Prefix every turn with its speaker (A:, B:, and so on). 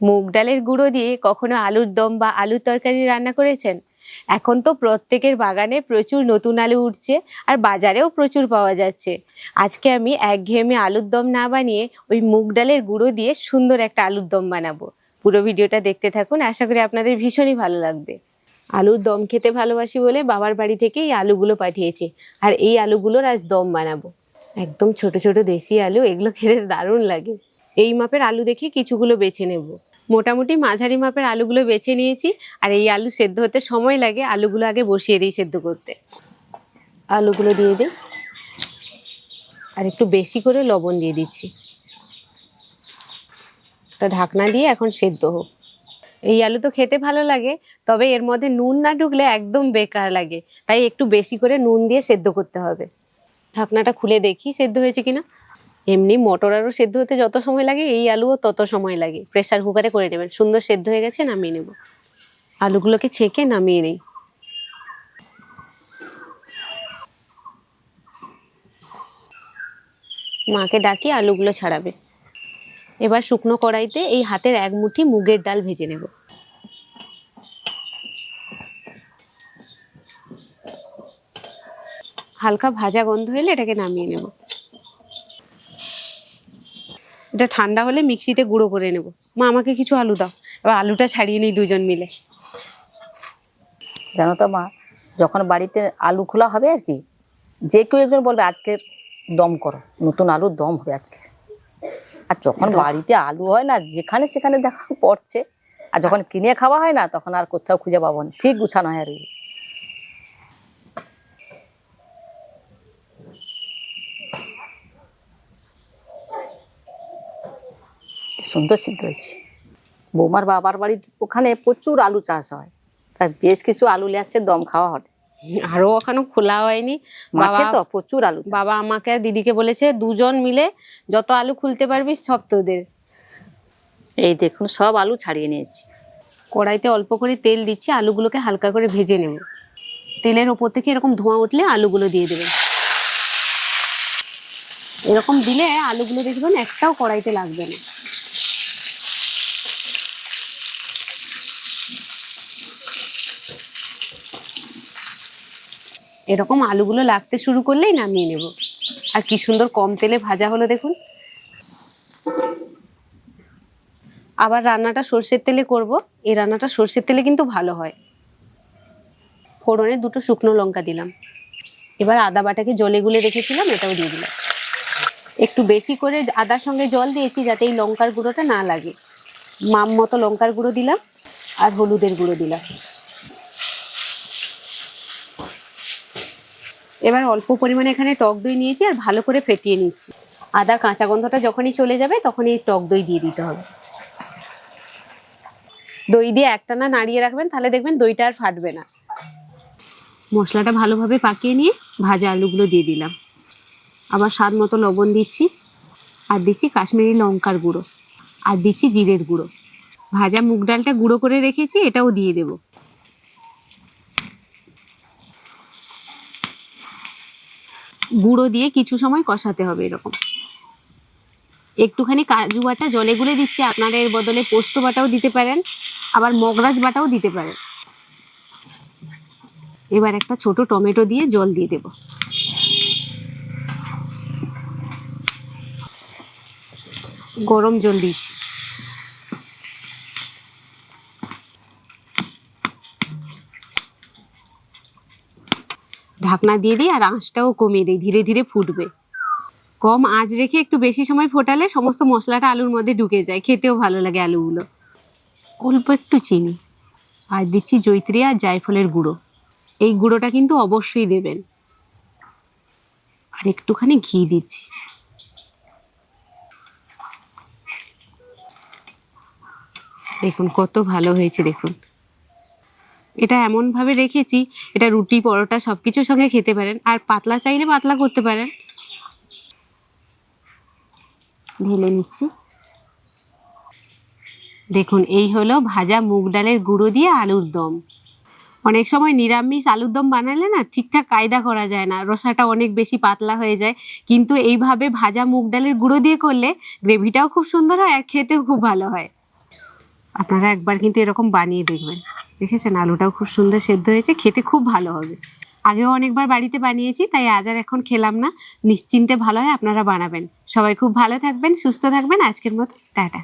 A: মুগ ডালের গুঁড়ো দিয়ে কখনো আলুর দম বা আলুর তরকারি রান্না করেছেন? এখন তো প্রত্যেকের বাগানে প্রচুর নতুন আলু উঠছে আর বাজারেও প্রচুর পাওয়া যাচ্ছে। আজকে আমি একঘেয়েমি আলুর দম না বানিয়ে ওই মুগ ডালের গুঁড়ো দিয়ে সুন্দর একটা আলুর দম বানাবো। পুরো ভিডিওটা দেখতে থাকুন, আশা করি আপনাদের ভীষণই ভালো লাগবে। আলুর দম খেতে ভালোবাসি বলে বাবার বাড়ি থেকে এই আলুগুলো পাঠিয়েছে আর এই আলুগুলোর আজ দম বানাবো। একদম ছোট ছোট দেশি আলু, এগুলো খেতে দারুণ লাগে। এই মাপের আলু দেখে কিছুগুলো বেছে নেব। মোটামুটি মাঝারি মাপের আলুগুলো বেছে নিয়েছি, আর এই আলু সেদ্ধ হতে সময় লাগে, আলুগুলো আগে বসিয়ে দিই সেদ্ধ করতে। আলুগুলো দিয়ে দিই। আর একটু বেশি করে লবণ দিয়ে দিচ্ছি। একটা ঢাকনা দিয়ে এখন সেদ্ধ হোক। এই আলু তো খেতে ভালো লাগে, তবে এর মধ্যে নুন না ঢুকলে একদম বেকার লাগে। তাই একটু বেশি করে নুন দিয়ে সেদ্ধ করতে হবে। ঢাকনাটা খুলে দেখি সেদ্ধ হয়েছে কিনা। এমনি মটর আলু সেদ্ধ হতে যত সময় লাগে, এই আলুও তত সময় লাগে। প্রেসার কুকারে করে নেবেন। সুন্দর সেদ্ধ হয়ে গেছে, নামিয়ে নেব। আলুগুলোকে ছেঁকে নামিয়ে নেই। মাকে ডাকি আলুগুলো ছাড়াবে। এবার শুকনো কড়াইতে এই হাতের এক মুঠি মুগের ডাল ভেজে নেব। হালকা ভাজা গন্ধ হলে এটাকে নামিয়ে নেব। এটা ঠান্ডা হলে মিক্সিতে গুঁড়ো করে নেব। মা আমাকে কিছু আলু দাও। এবার আলুটা ছাড়িয়ে নিই দুজন মিলে।
B: জানো তো মা যখন বাড়িতে আলু খোলা হবে আর কি যে কেউ একজন বলবে আজকে দম করো নতুন আলুর দম হবে আজকে। আর যখন বাড়িতে আলু হয় না যেখানে সেখানে দেখা পড়ছে আর যখন কিনে খাওয়া হয় না তখন আর কোথাও খুঁজে পাবো না। ঠিক গুছানো হয় আর সুন্দর সিদ্ধ হয়েছে। বৌমার বাবার বাড়ি ওখানে প্রচুর আলু চাষ হয়। তাই বেশ কিছু আলু নিয়ে আসছে দম খাওয়া হয়
A: আরও এখনও খোলা হয়নি। বাবা
B: তো প্রচুর আলু
A: বাবা আমাকে আর দিদিকে বলেছে দুজন মিলে যত আলু খুলতে পারবি সব তোদের।
B: এই দেখুন সব আলু ছাড়িয়ে নিয়েছি।
A: কড়াইতে অল্প করে তেল দিচ্ছি আলুগুলোকে হালকা করে ভেজে নেব। তেলের ওপর থেকে এরকম ধোঁয়া উঠলে আলুগুলো দিয়ে দেবেন। এরকম দিলে আলুগুলো দেখবেন একটাও কড়াইতে লাগবে না। এরকম আলুগুলো লাগতে শুরু করলেই নামিয়ে নেব। আর কি সুন্দর কম তেলে ভাজা হলো দেখুন। আবার রান্নাটা সর্ষের তেলে করব। এই রান্নাটা সর্ষের তেলে কিন্তু ভালো হয়। ফোড়নে দুটো শুকনো লঙ্কা দিলাম। এবার আদা বাটাকে জলে গুলে রেখেছিলাম, এটাও দিয়ে দিলাম। একটু বেশি করে আদার সঙ্গে জল দিয়েছি যাতে এই লঙ্কার গুঁড়োটা না লাগে। মাম মতো লঙ্কার গুঁড়ো দিলাম আর হলুদের গুঁড়ো দিলাম। এবার অল্প পরিমাণে এখানে টক দই নিয়েছি আর ভালো করে ফেটিয়ে নিচ্ছি। আদা, কাঁচা গন্ধটা যখনই চলে যাবে তখন এই টক দই দিয়ে দিতে হবে। দই দিয়ে একটানা নাড়িয়ে রাখবেন, তাহলে দেখবেন দইটা আর ফাটবে না। মশলাটা ভালোভাবে পাকিয়ে নিয়ে ভাজা আলুগুলো দিয়ে দিলাম। আবার স্বাদ মতো লবণ দিচ্ছি আর দিচ্ছি কাশ্মীরি লঙ্কার গুঁড়ো আর দিচ্ছি জিরের গুঁড়ো। ভাজা মুগ ডালটা গুঁড়ো করে রেখেছি, এটাও দিয়ে দেব। গুঁড়ো দিয়ে কিছু সময় কষাতে হবে এরকম। একটুখানি কাজু বাটা, জলে গুলে দিচ্ছি আপনারা এর বদলে পোস্ত বাটাও দিতে পারেন, আবার মগরাজ বাটাও দিতে পারেন। এবার একটা ছোট টমেটো দিয়ে জল দিয়ে দেব। গরম জল দিচ্ছি। ঢাকনা দিয়ে দিই আর আঁচটাও কমিয়ে দিই, ধীরে ধীরে ফুটবে। কম আঁচ রেখে একটু বেশি সময় ফোটালে সমস্ত মশলাটা আলুর মধ্যে ঢুকে যায়, খেতেও ভালো লাগে আলুগুলো। অল্প একটু চিনি, আর দিচ্ছি জৈত্রী আর জায়ফলের গুঁড়ো। এই গুঁড়োটা কিন্তু অবশ্যই দেবেন। আর একটুখানি ঘি দিচ্ছি। দেখুন কত ভালো হয়েছে, দেখুন। এটা এমন ভাবে রেখেছি, এটা রুটি, পরোটা সব কিছুর সঙ্গে খেতে পারেন। আর পাতলা চাইলে পাতলা করতে পারেন। ঢেলে নিচ্ছি। দেখুন, এই হলো ভাজা মুগ ডালের গুঁড়ো দিয়ে আলুর দম। অনেক সময় নিরামিষ আলুর দম বানালে না ঠিকঠাক কায়দা করা যায় না, রসাটা অনেক বেশি পাতলা হয়ে যায়। কিন্তু এইভাবে ভাজা মুগ ডালের গুঁড়ো দিয়ে করলে গ্রেভিটাও খুব সুন্দর হয় আর খেতেও খুব ভালো হয়। আপনারা একবার কিন্তু এরকম বানিয়ে দেখবেন। দেখেছেন? আলুটাও খুব সুন্দর সেদ্ধ হয়েছে, খেতে খুব ভালো হবে। আগেও অনেকবার বাড়িতে বানিয়েছি, তাই আজ আর এখন খেলাম না। নিশ্চিন্তে ভালো হয়, আপনারা বানাবেন। সবাই খুব ভালো থাকবেন, সুস্থ থাকবেন। আজকের মতো, টাটা।